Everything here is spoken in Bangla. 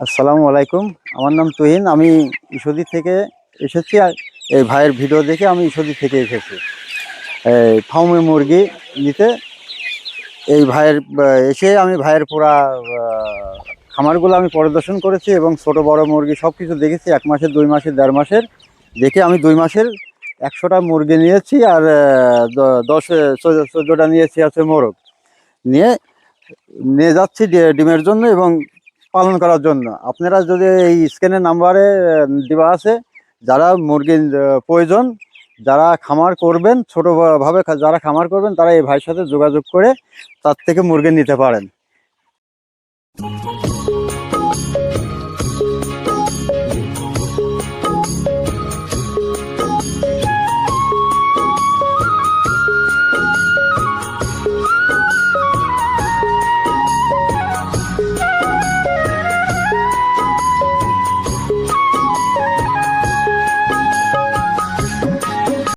আসসালামু আলাইকুম। আমার নাম তুহিন। আমি ঈশ্বরদী থেকে এসেছি আর এই ভাইয়ের ভিডিও দেখে আমি ঈশ্বরদী থেকে এসেছি। এই ফার্মে মুরগি নিতে এই ভাইয়ের, এসে আমি ভাইয়ের পুরা খামারগুলো আমি পরিদর্শন করেছি এবং ছোট বড় মুরগি সব কিছু দেখেছি। এক মাসের, দুই মাসের, দেড় মাসের। দেখে আমি দুই মাসের একশোটা মুরগি নিয়েছি আর দশ চোদ্দোটা নিয়েছি আছে মোরগ। নিয়ে নিয়ে যাচ্ছি ডিমের জন্য এবং পালন করার জন্য। আপনারা যদি এই স্ক্যানের নাম্বারে দেওয়া আছে, যারা মুরগির প্রয়োজন, যারা খামার করবেন ছোটোভাবে যারা খামার করবেন, তারা এই ভাইয়ের সাথে যোগাযোগ করে তার থেকে মুরগি নিতে পারেন।